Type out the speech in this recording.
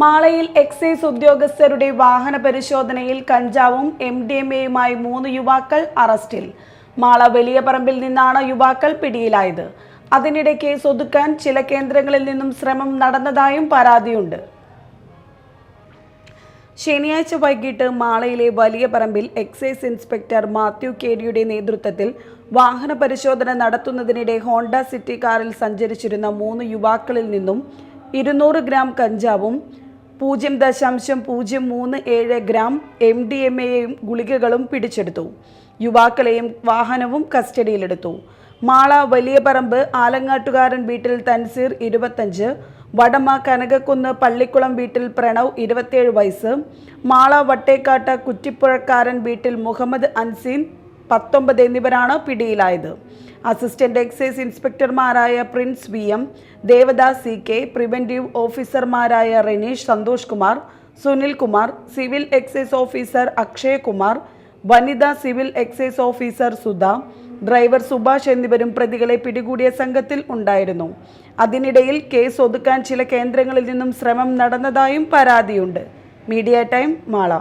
മാളയിൽ excise ഉദ്യോഗസ്ഥരുടെ വാഹന പരിശോധനയിൽ കഞ്ചാവും എം ഡി എം എയുമായി മൂന്ന് യുവാക്കൾ അറസ്റ്റിൽ. മാള വലിയ പറമ്പിൽ നിന്നാണ് യുവാക്കൾ പിടിയിലായത്. അതിനിടെ കേസ് ഒതുക്കാൻ ചില കേന്ദ്രങ്ങളിൽ നിന്നും ശ്രമം നടന്നതായും പരാതിയുണ്ട്. ശനിയാഴ്ച വൈകിട്ട് മാളയിലെ വലിയ പറമ്പിൽ എക്സൈസ് ഇൻസ്പെക്ടർ മാത്യു കേരിയുടെ നേതൃത്വത്തിൽ വാഹന പരിശോധന നടത്തുന്നതിനിടെ ഹോണ്ട സിറ്റി കാറിൽ സഞ്ചരിച്ചിരുന്ന മൂന്ന് യുവാക്കളിൽ നിന്നും ഇരുന്നൂറ് ഗ്രാം കഞ്ചാവും പൂജ്യം ദശാംശം പൂജ്യം മൂന്ന് ഏഴ് ഗ്രാം എം ഡി എം എയും ഗുളികകളും പിടിച്ചെടുത്തു. യുവാക്കളെയും വാഹനവും കസ്റ്റഡിയിലെടുത്തു. മാള വലിയപറമ്പ് ആലങ്ങാട്ടുകാരൻ വീട്ടിൽ തൻസീർ ഇരുപത്തഞ്ച് വടമ കനകക്കുന്ന് പള്ളിക്കുളം വീട്ടിൽ പ്രണവ് ഇരുപത്തിയേഴ് വയസ്സ് മാള വട്ടേക്കാട്ട് കുറ്റിപ്പുഴക്കാരൻ വീട്ടിൽ മുഹമ്മദ് അൻസീൻ പത്തൊമ്പത് എന്നിവരാണ് പിടിയിലായത്. Assistant excise ഇൻസ്പെക്ടർമാരായ Prince V M Devadas C K preventive ഓഫീസർമാരായ Renish Santhosh Kumar Sunil Kumar civil excise officer Akshay Kumar വനിതാ civil excise officer Sudha driver Subhash എന്നിവരും പ്രതികളെ പിടികൂടിയ സംഘത്തിൽ ഉണ്ടായിരുന്നു. അതിനിടയിൽ കേസ് ഒതുക്കാൻ ചില കേന്ദ്രങ്ങളിൽ നിന്നും ശ്രമം നടന്നതായും പരാതിയുണ്ട്. Media time Mala.